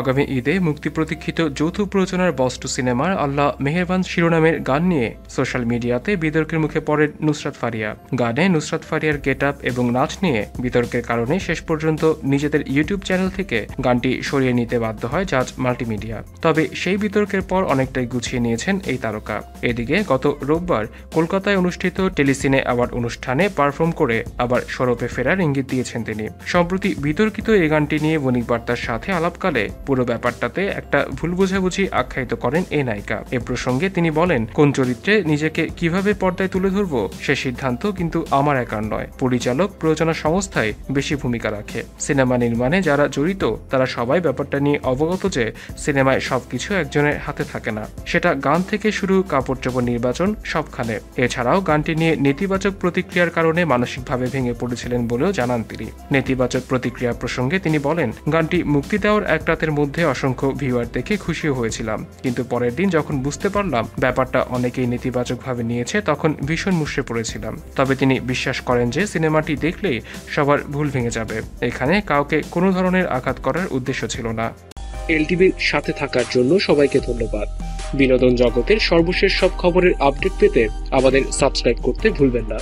আগামী ঈদে মুক্তি প্রতীক্ষিত যৌথ প্রযোজনার বস্টু সিনেমার আল্লাহ মেহেরবান শিরোনামের গান নিয়ে সোশ্যাল মিডিয়াতে বিতর্কের মুখে পড়েন নুসরাত ফারিয়া। গানে নুসরাত ফারিয়ার গেট আপ এবং নাচ নিয়ে বিতর্কের কারণে শেষ পর্যন্ত নিজেদের ইউটিউব চ্যানেল থেকে গানটি সরিয়ে নিতে বাধ্য হয় জাজ মাল্টিমিডিয়া। তবে সেই বিতর্কের পর অনেকটাই গুছিয়ে নিয়েছেন এই তারকা। এদিকে গত রোববার কলকাতায় অনুষ্ঠিত টেলিসিনে অ্যাওয়ার্ড অনুষ্ঠানে পারফর্ম করে আবার সরবে ফেরার ইঙ্গিত দিয়েছেন তিনি। সম্প্রতি বিতর্কিত এই গানটি নিয়ে বণিক বার্তার সাথে আলাপকালে পুরো ব্যাপারটাতে একটা ভুল বুঝাবুঝি আখ্যায়িত করেন এই নায়িকা। এ প্রসঙ্গে তিনি বলেন, কোন চরিত্রে নিজেকে কীভাবে পর্দায় তুলে ধরবো, সে সিদ্ধান্ত কিন্তু আমার একার নয়। পরিচালক প্রযোজনা সংস্থায় বেশি ভূমিকা রাখে। সিনেমা নির্মাণে যারা জড়িত, তারা সবাই ব্যাপারটা নিয়ে অবগত যে সিনেমায় সবকিছু একজনের হাতে থাকে না। সেটা গান থেকে শুরু কাপড় চোপড় নির্বাচন সবখানে। এছাড়াও গানটি নিয়ে নেতিবাচক প্রতিক্রিয়ার কারণে মানসিকভাবে ভেঙে পড়েছিলেন বলেও জানান তিনি। নেতিবাচক প্রতিক্রিয়া প্রসঙ্গে তিনি বলেন, গানটি মুক্তি দেওয়ার এক রাতের মধ্যে অসংখ্য ভিউয়ার দেখে খুশিও হয়েছিলাম। কিন্তু পরের দিন যখন বুঝতে পারলাম ব্যাপারটা অনেকেই নেতিবাচকভাবে নিয়েছে, তখন ভীষণ মুষড়ে পড়েছিলাম। তবে তিনি বিশ্বাস করেন যে সিনেমাটি দেখলেই সবার ভুল ভেঙে যাবে। এখানে কাউকে কোনো ধরনের আঘাত করার উদ্দেশ্য ছিল না। এলটিভির সাথে থাকার জন্য সবাইকে ধন্যবাদ। বিনোদন জগতের সর্বশেষ সব খবরের আপডেট পেতে আমাদের সাবস্ক্রাইব করতে ভুলবেন না।